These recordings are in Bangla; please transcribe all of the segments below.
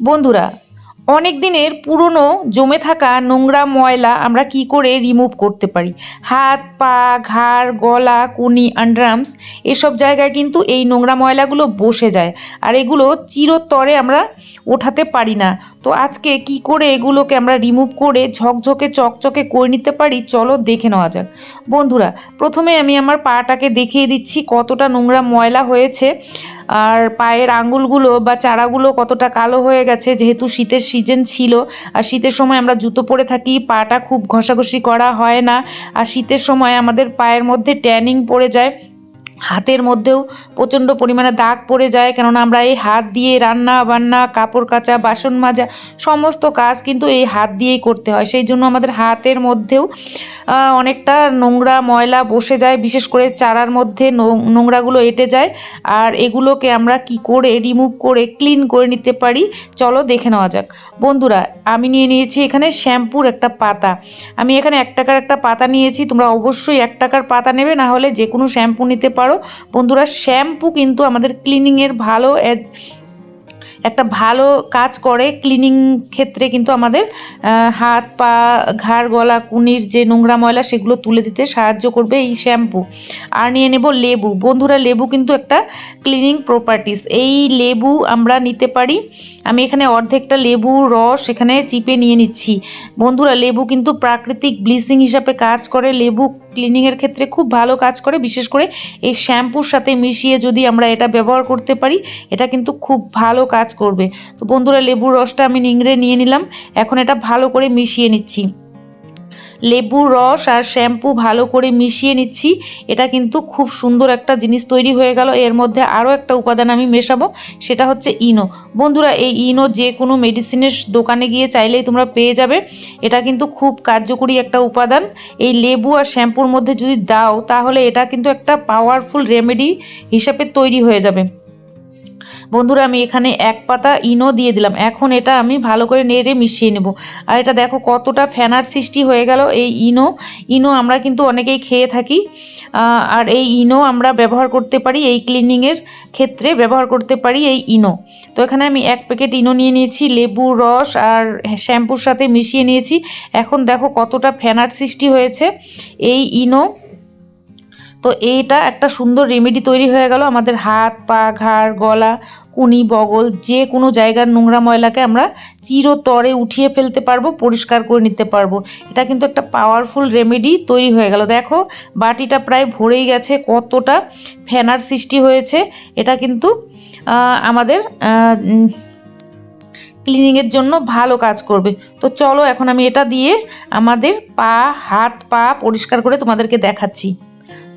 বন্ধুরা অনেক দিনের পুরনো জমে থাকা নোংরা ময়লা আমরা কি করে রিমুভ করতে পারি? হাত, পা, ঘাড়, গলা, কুনি আন্ডারআর্মস এসব জায়গায় কিন্তু এই নোংরা ময়লাগুলো বসে যায় আর এগুলো চিরতরে আমরা ওঠাতে পারি না। তো আজকে কি করে এগুলোকে আমরা রিমুভ করে ঝকঝকে, চকচকে করে নিতে পারি, চলো দেখে নেওয়া যাক। বন্ধুরা, প্রথমে আমি আমার পাটাকে দেখিয়ে দিচ্ছি কতটা নোংরা ময়লা হয়েছে। আর পায়ের আঙুলগুলো বা চারাগুলো কতটা কালো হয়ে গেছে, যেহেতু শীতের সিজন ছিল, আর শীতের সময় আমরা জুতো পরে থাকি, পাটা খুব ঘষাঘষি করা হয় না, আর শীতের সময় আমাদের পায়ের মধ্যে ট্যানিং পড়ে যায় হাতের মধ্যেও প্রচণ্ড পরিমাণে দাগ পড়ে যায়, কেননা আমরা এই হাত দিয়ে রান্না, বান্না, কাপড় কাচা, বাসন মাজা সমস্ত কাজ কিন্তু এই হাত দিয়েই করতে হয়। সেই জন্য আমাদের হাতের মধ্যেও অনেকটা নোংরা ময়লা বসে যায়, বিশেষ করে চারার মধ্যে নোংরাগুলো এঁটে যায়। আর এগুলোকে আমরা কি করে রিমুভ করে ক্লিন করে নিতে পারি, চলো দেখে নেওয়া যাক। বন্ধুরা, আমি নিয়ে নিয়েছি এখানে শ্যাম্পুর একটা পাতা। আমি এখানে এক টাকার একটা পাতা নিয়েছি, তোমরা অবশ্যই এক টাকার পাতা নেবে, না হলে যে কোনো শ্যাম্পু নিতে পারো। বন্ধুরা, শ্যাম্পু কিন্তু আমাদের ক্লিনিংয়ের ভালো একটা ভালো কাজ করে। ক্লিনিং ক্ষেত্রে কিন্তু আমাদের হাত পা, ঘাড়, গলা, কুনির যে নোংরা ময়লা, সেগুলো তুলে দিতে সাহায্য করবে এই শ্যাম্পু। আর নিয়ে নেব লেবু। বন্ধুরা, লেবু কিন্তু একটা ক্লিনিং প্রপার্টিস এই লেবু আমরা নিতে পারি। আমি এখানে অর্ধেকটা লেবু রস এখানে চিপে নিয়ে নিচ্ছি। বন্ধুরা, লেবু কিন্তু প্রাকৃতিক ব্লিচিং হিসাবে কাজ করে। লেবু ক্লিনিংয়ের ক্ষেত্রে খুব ভালো কাজ করে, বিশেষ করে এই শ্যাম্পুর সাথে মিশিয়ে যদি আমরা এটা ব্যবহার করতে পারি, এটা কিন্তু খুব ভালো কাজ করবে। তো বন্ধুরা, লেবুর রসটা আমি নিংড়ে নিয়ে নিলাম, এখন এটা ভালো করে মিশিয়ে নিচ্ছি। লেবুর রস আর শ্যাম্পু ভালো করে মিশিয়ে নিচ্ছি। এটা কিন্তু খুব সুন্দর একটা জিনিস তৈরি হয়ে গেল। এর মধ্যে আরও একটা উপাদান আমি মেশাবো, সেটা হচ্ছে ইনো। বন্ধুরা, এই ইনো যে কোনো মেডিসিনের দোকানে গিয়ে চাইলেই তোমরা পেয়ে যাবে। এটা কিন্তু খুব কার্যকরী একটা উপাদান। এই লেবু আর শ্যাম্পুর মধ্যে যদি দাও, তাহলে এটা কিন্তু একটা পাওয়ারফুল রেমেডি হিসাবে তৈরি হয়ে যাবে। বন্ধুরা, আমি এখানে এক পাতা ইনো দিয়ে দিলাম। এখন এটা আমি ভালো করে নেড়ে মিশিয়ে নেব। আর এটা দেখো কতটা ফ্যানার সৃষ্টি হয়ে গেল। এই ইনো ইনো আমরা কিন্তু অনেকেই খেয়ে থাকি। আর এই ইনো আমরা ব্যবহার করতে পারি, এই ক্লিনিংয়ের ক্ষেত্রে ব্যবহার করতে পারি এই ইনো। তো এখানে আমি এক প্যাকেট ইনো নিয়ে নিয়েছি, লেবু, রস আর শ্যাম্পুর সাথে মিশিয়ে নিয়েছি। এখন দেখো কতটা ফ্যানার সৃষ্টি হয়েছে। এই ইনো তো এইটা একটা সুন্দর রেমেডি তৈরি হয়ে গেল। আমাদের হাত, পা, ঘাড়, গলা, কুনি, বগল, যে কোনো জায়গার নোংরা ময়লাকে আমরা চিরতরে উঠিয়ে ফেলতে পারব, পরিষ্কার করে নিতে পারব। এটা কিন্তু একটা পাওয়ারফুল রেমেডি তৈরি হয়ে গেল। দেখো, বাটিটা প্রায় ভরেই গেছে, কতটা ফেনার সৃষ্টি হয়েছে। এটা কিন্তু আমাদের ক্লিনিংয়ের জন্য ভালো কাজ করবে। তো চলো এখন আমি এটা দিয়ে আমাদের পা, হাত, পা পরিষ্কার করে তোমাদেরকে দেখাচ্ছি।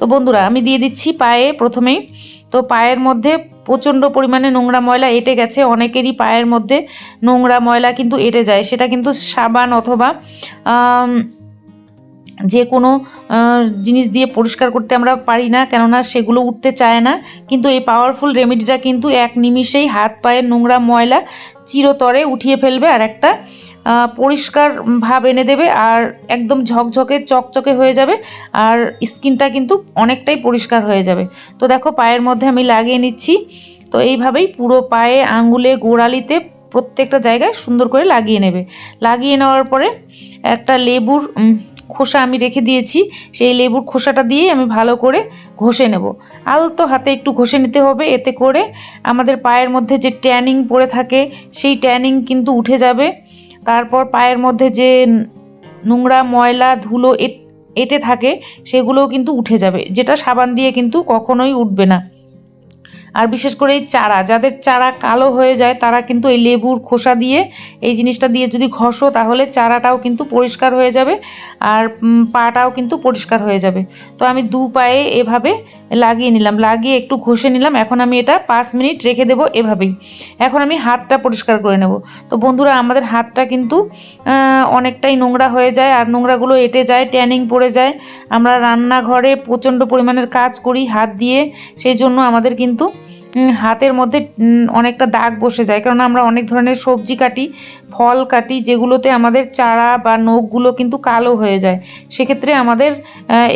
তো বন্ধুরা, আমি দিয়ে দিচ্ছি পায়ে প্রথমেই। তো পায়ের মধ্যে প্রচণ্ড পরিমাণে নোংরা ময়লা এঁটে গেছে। অনেকেরই পায়ের মধ্যে নোংরা ময়লা কিন্তু এটে যায়। সেটা কিন্তু সাবান অথবা যে কোনো জিনিস দিয়ে পরিষ্কার করতে আমরা পারি না, কেননা সেগুলো উঠতে চায় না। কিন্তু এই পাওয়ারফুল রেমেডিটা কিন্তু এক নিমিষেই হাত, পায়ের নোংরা ময়লা চিরতরে উঠিয়ে ফেলবে আর একটা পরিষ্কার ভাব এনে দেবে আর একদম ঝকঝকে, চকচকে হয়ে যাবে আর স্কিনটা কিন্তু অনেকটাই পরিষ্কার হয়ে যাবে। তো দেখো পায়ের মধ্যে আমি লাগিয়ে নিচ্ছি। তো এইভাবেই পুরো পায়ে, আঙ্গুলে, গোড়ালিতে প্রত্যেকটা জায়গায় সুন্দর করে লাগিয়ে নেবে। লাগিয়ে নেওয়ার পরে একটা লেবুর খোসা আমি রেখে দিয়েছি, সেই লেবুর খোসাটা দিয়ে আমি ভালো করে ঘষে নেব। আলতো হাতে একটু ঘষে নিতে হবে, এতে করে আমাদের পায়ের মধ্যে যে ট্যানিং পড়ে থাকে, সেই ট্যানিং কিন্তু উঠে যাবে। তারপর পায়ের মধ্যে যে নোংরা ময়লা, ধুলো এঁটে থাকে, সেগুলোও কিন্তু উঠে যাবে, যেটা সাবান দিয়ে কিন্তু কখনোই উঠবে না। আর বিশেষ করে এই চারা, যাদের চারা কালো হয়ে যায়, তারা কিন্তু এই লেবুর খোসা দিয়ে এই জিনিসটা দিয়ে যদি ঘষো, তাহলে চারাটাও কিন্তু পরিষ্কার হয়ে যাবে আর পাটাও কিন্তু পরিষ্কার হয়ে যাবে। তো আমি দু পায়ে এভাবে লাগিয়ে নিলাম, লাগিয়ে একটু ঘষে নিলাম। এখন আমি এটা পাঁচ মিনিট রেখে দেবো এভাবেই। এখন আমি হাতটা পরিষ্কার করে নেব। তো বন্ধুরা, আমাদের হাতটা কিন্তু অনেকটাই নোংরা হয়ে যায় আর নোংরাগুলো এঁটে যায়, ট্যানিং পড়ে যায়। আমরা রান্নাঘরে প্রচণ্ড পরিমাণের কাজ করি হাত দিয়ে, সেই জন্য আমাদের কিন্তু হাতের মধ্যে অনেকটা দাগ বসে যায়। কারণ আমরা অনেক ধরনের সবজি কাটি, ফল কাটি, যেগুলোতে আমাদের চারা বা নখগুলো কিন্তু কালো হয়ে যায়। সেক্ষেত্রে আমাদের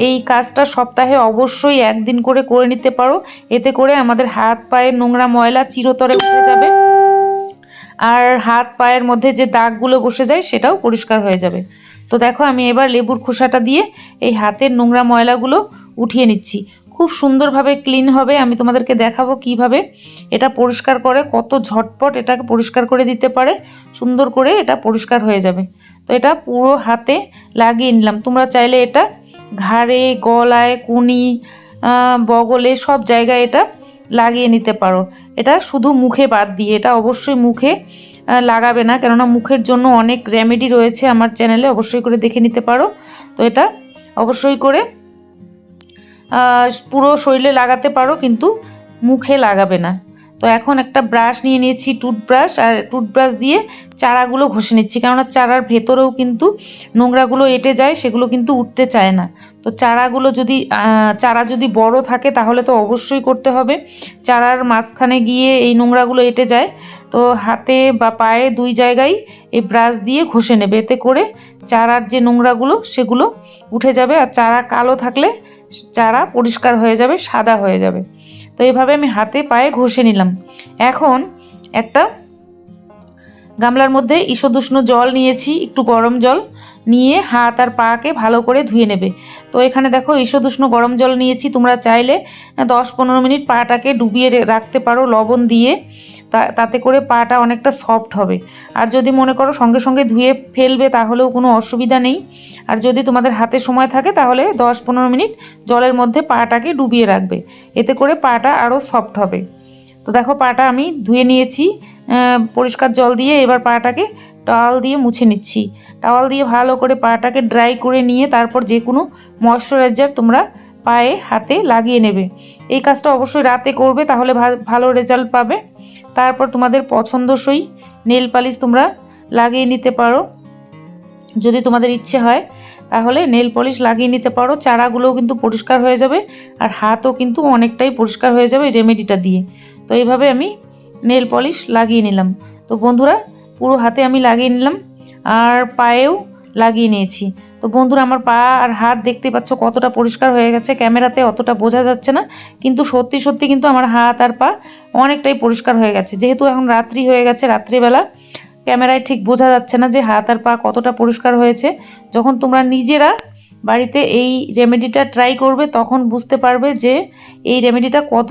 এই কাজটা সপ্তাহে অবশ্যই একদিন করে করে নিতে পারো। এতে করে আমাদের হাত পায়ের নোংরা ময়লা চিরতরে উঠে যাবে। আর হাত পায়ের মধ্যে যে দাগগুলো বসে যায়, সেটাও পরিষ্কার হয়ে যাবে। তো দেখো, আমি এবার লেবুর খোসাটা দিয়ে এই হাতের নোংরা ময়লাগুলো উঠিয়ে নিচ্ছি। খুব সুন্দরভাবে ক্লিন হবে। আমি তোমাদেরকে দেখাবো কীভাবে এটা পরিষ্কার করে, কত ঝটপট এটাকে পরিষ্কার করে দিতে পারে। সুন্দর করে এটা পরিষ্কার হয়ে যাবে। তো এটা পুরো হাতে লাগিয়ে নিলাম। তোমরা চাইলে এটা ঘাড়ে, গলায়, কুনি বগলে সব জায়গায় এটা লাগিয়ে নিতে পারো। এটা শুধু মুখে বাদ দিয়ে, এটা অবশ্যই মুখে লাগাবে না। কেননা মুখের জন্য অনেক রেমেডি রয়েছে আমার চ্যানেলে অবশ্যই করে দেখে নিতে পারো। তো এটা অবশ্যই করে পুরো শরীরে লাগাতে পারো, কিন্তু মুখে লাগাবে না। তো এখন একটা ব্রাশ নিয়ে নিয়েছি টুথব্রাশ আর টুথব্রাশ দিয়ে চারাগুলো ঘষে নিচ্ছি। কেননা চারার ভেতরেও কিন্তু নোংরাগুলো এঁটে যায়, সেগুলো কিন্তু উঠতে চায় না। তো চারাগুলো যদি চারা যদি বড় থাকে, তাহলে তো অবশ্যই করতে হবে। চারার মাঝখানে গিয়ে এই নোংরাগুলো এঁটে যায়। তো হাতে বা পায়ে দুই জায়গায় এই ব্রাশ দিয়ে ঘষে নেবে। এতে করে চারার যে নোংরাগুলো, সেগুলো উঠে যাবে। আর চারা কালো থাকলে চারা পরিষ্কার হয়ে যাবে, সাদা হয়ে যাবে। তো এভাবে আমি হাতে পায়ে ঘষে নিলাম। এখন একটা গামলার মধ্যে ঈষদুষ্ণ জল নিয়েছি, একটু গরম জল নিয়ে হাত আর পাকে ভালো করে ধুয়ে নেবে। তো এখানে দেখো ঈষদুষ্ণ গরম জল নিয়েছি, তোমরা চাইলে দশ পনেরো মিনিট পাটাকে ডুবিয়ে রাখতে পারো লবণ দিয়ে তাতে করে পাটা অনেকটা সফট হবে। আর যদি মনে করো সঙ্গে সঙ্গে ধুয়ে ফেলবে তাহলেও কোনো অসুবিধা নেই। আর যদি তোমাদের হাতে সময় থাকে তাহলে দশ পনেরো মিনিট জলের মধ্যে পাটাকে ডুবিয়ে রাখবে। এতে করে পাটা আরও সফট হবে। তো দেখো পাটা আমি ধুয়ে নিয়েছি পরিষ্কার জল দিয়ে এবার পাটাকে টাওয়াল দিয়ে মুছে নিচ্ছি। টাওয়াল দিয়ে ভালো করে পাটাকে ড্রাই করে নিয়ে তারপর যে কোনো ময়শ্চারাইজার তোমরা পায়ে, হাতে লাগিয়ে নেবে। এই কাজটা অবশ্যই রাতে করবে, তাহলে ভালো রেজাল্ট পাবে। তারপর তোমাদের পছন্দসই নেল পালিশ তোমরা লাগিয়ে নিতে পারো। যদি তোমাদের ইচ্ছে হয়, তাহলে নেল পলিশ লাগিয়ে নিতে পারো। চারাগুলোও কিন্তু পরিষ্কার হয়ে যাবে, আর হাতও কিন্তু অনেকটাই পরিষ্কার হয়ে যাবে রেমেডিটা দিয়ে। তো এইভাবে আমি নেল পলিশ লাগিয়ে নিলাম। তো বন্ধুরা, পুরো হাতে আমি লাগিয়ে নিলাম আর পায়েও লাগিয়ে নিয়েছি। তো বন্ধুরা, আমার পা আর হাত দেখতে পাচ্ছ কতটা পরিষ্কার হয়ে গেছে। ক্যামেরাতে অতটা বোঝা যাচ্ছে না, কিন্তু সত্যি সত্যি কিন্তু আমার হাত আর পা অনেকটাই পরিষ্কার হয়ে গেছে। যেহেতু এখন রাত্রি হয়ে গেছে, রাত্রিবেলা, ক্যামেরায় ঠিক বোঝা যাচ্ছে না যে হাত আর পা কতটা পরিষ্কার হয়েছে। যখন তোমরা নিজেরা বাড়িতে এই রেমেডিটা ট্রাই করবে, তখন বুঝতে পারবে যে এই রেমেডিটা কত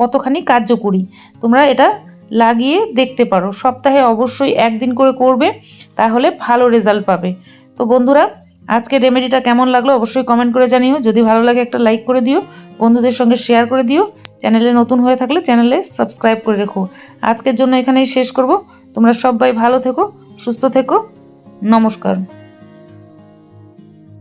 কতখানি কার্যকরী। তোমরা এটা লাগিয়ে দেখতে পারো। সপ্তাহে অবশ্যই একদিন করে করবে, তাহলে ভালো রেজাল্ট পাবে। তো বন্ধুরা আজকে রেমেডিটা কেমন লাগল অবশ্যই কমেন্ট করে জানিও। যদি ভালো লাগে একটা লাইক করে দিও, বন্ধুদের সঙ্গে শেয়ার করে দিও। চ্যানেলে নতুন হয়ে থাকলে চ্যানেলে সাবস্ক্রাইব করে রেখো। আজকের জন্য এখানেই শেষ করব। তোমরা সবাই ভালো থেকো, সুস্থ থেকো। নমস্কার।